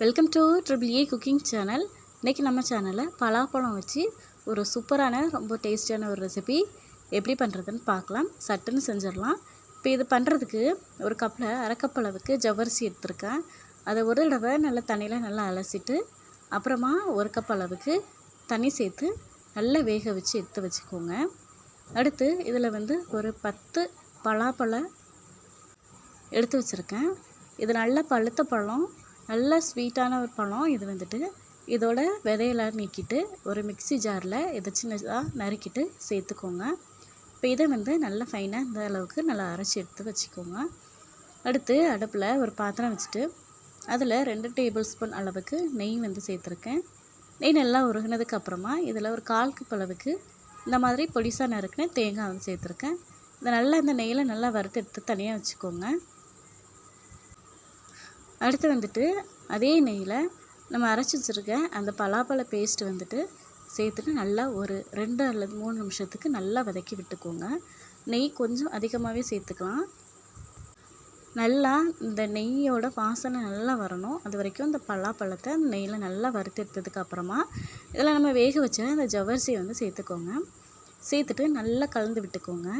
Welcome to triple A cooking channel இன்றைக்கி நம்ம சேனலில் பலாப்பழம் வச்சு ஒரு சூப்பரான ரொம்ப டேஸ்டியான ஒரு ரெசிபி எப்படி பண்ணுறதுன்னு பார்க்கலாம். சட்டுன்னு செஞ்சிடலாம். இப்போ இது பண்ணுறதுக்கு ஒரு கப்பில் அரை அளவுக்கு ஜவ்வரிசி எடுத்திருக்கேன். அதை ஒரு தடவை நல்லா தண்ணியில் நல்லா அலசிட்டு அப்புறமா ஒரு கப் அளவுக்கு தண்ணி சேர்த்து நல்லா வேக வச்சு எடுத்து வச்சுக்கோங்க. அடுத்து இதில் வந்து ஒரு பத்து பலாப்பழம் எடுத்து வச்சுருக்கேன். இது நல்ல பழுத்த பழம். நல்ல ஸ்வீட்டான ஒரு பழம் இது வந்துட்டு. இதோட விதையெல்லாம் நீக்கிட்டு ஒரு மிக்ஸி ஜாரில் இதை சின்னதாக நறுக்கிட்டு சேர்த்துக்கோங்க. இப்போ இதை வந்து நல்லா ஃபைனாக இந்த அளவுக்கு நல்லா அரைச்சி எடுத்து வச்சுக்கோங்க. அடுத்து அடுப்பில் ஒரு பாத்திரம் வச்சுட்டு அதில் ரெண்டு டேபிள் ஸ்பூன் அளவுக்கு நெய் வந்து சேர்த்துருக்கேன். நெய் நல்லா உருகினதுக்கு அப்புறமா இதில் ஒரு கால் கப் அளவுக்கு இந்த மாதிரி பொடிசாக நறுக்கின தேங்காய் வந்து சேர்த்துருக்கேன். இதை நல்லா இந்த நெய்யில் நல்லா வறுத்து எடுத்து தனியாக வச்சுக்கோங்க. அடுத்து வந்துட்டு அதே நெய்யில் நம்ம அரைச்சி வச்சுருக்க அந்த பலாப்பழ பேஸ்ட் வந்துட்டு சேர்த்துட்டு நல்லா ஒரு ரெண்டு அல்லது மூணு நிமிஷத்துக்கு நல்லா வதக்கி விட்டுக்கோங்க. நெய் கொஞ்சம் அதிகமாகவே சேர்த்துக்கலாம். நல்லா இந்த நெய்யோட வாசனை நல்லா வரணும். அது வரைக்கும் இந்த பலாப்பழத்தை அந்த நெய்யில் நல்லா வறுத்து எடுத்ததுக்கு அப்புறமா இதில் நம்ம வேக வச்ச அந்த ஜவ்வரிசியை வந்து சேர்த்துக்கோங்க. சேர்த்துட்டு நல்லா கலந்து விட்டுக்கோங்க.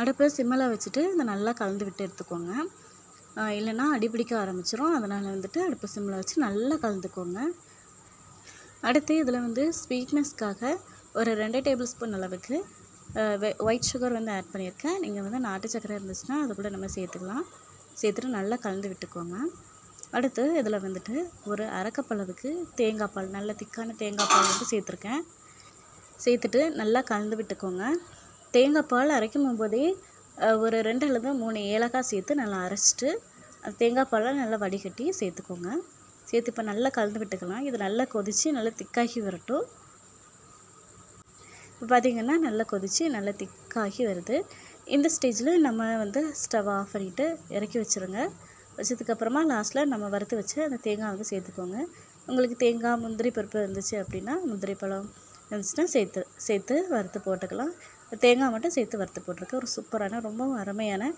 அடுப்பை சிம்மில் வச்சுட்டு இதை நல்லா கலந்து விட்டு எடுத்துக்கோங்க. இல்லைன்னா அடிப்பிடிக்க ஆரம்பிச்சிரும். அதனால் வந்துட்டு அடுப்பு சிம்மில் வச்சு நல்லா கலந்துக்கோங்க. அடுத்து இதில் வந்து ஸ்வீட்னஸ்க்காக ஒரு ரெண்டு டேபிள் ஸ்பூன் அளவுக்கு ஒயிட் சுகர் வந்து ஆட் பண்ணியிருக்கேன். நீங்கள் வந்து நாட்டு சக்கரை இருந்துச்சுன்னா அது கூட நம்ம சேர்த்துக்கலாம். சேர்த்துட்டு நல்லா கலந்து விட்டுக்கோங்க. அடுத்து இதில் வந்துட்டு ஒரு அரைக்கப் அளவுக்கு தேங்காய் பால் நல்ல திக்கான தேங்காய் பால் வந்து சேர்த்துருக்கேன். சேர்த்துட்டு நல்லா கலந்து விட்டுக்கோங்க. தேங்காய் பால் அரைக்கும் போதே ஒரு ரெண்டு அல்லது மூணு ஏலக்காய் சேர்த்து நல்லா அரைச்சிட்டு அந்த தேங்காய் பழம் நல்லா வடிகட்டி சேர்த்துக்கோங்க. சேர்த்து இப்போ நல்லா கலந்து விட்டுக்கலாம். இது நல்லா கொதித்து நல்லா திக்காகி வரட்டும். இப்போ பார்த்திங்கன்னா நல்லா கொதித்து நல்லா திக்காகி வருது. இந்த ஸ்டேஜில் நம்ம வந்து ஸ்டவ் ஆஃப் பண்ணிவிட்டு இறக்கி வச்சுருங்க. வச்சதுக்கப்புறமா லாஸ்ட்டில் நம்ம வறுத்து வச்சு அந்த தேங்காய் வந்து சேர்த்துக்கோங்க. உங்களுக்கு தேங்காய் முந்திரி பருப்பு இருந்துச்சு அப்படின்னா முந்திரி பழம் இருந்துச்சுன்னா சேர்த்து சேர்த்து வறுத்து போட்டுக்கலாம். தேங்காய் மட்டும் சேர்த்து வறுத்து போட்டிருக்கேன் ஒரு சூப்பரான ரொம்பவும் அருமையான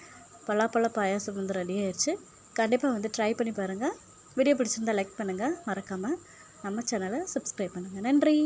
பலாப்பழ பாயாசம் வந்து ரெடி ஆயிடுச்சு கண்டிப்பாக வந்து ட்ரை பண்ணி பாருங்கள் வீடியோ பிடிச்சிருந்தால் லைக் பண்ணுங்கள் மறக்காமல் நம்ம சேனலை சப்ஸ்கிரைப் பண்ணுங்கள் நன்றி.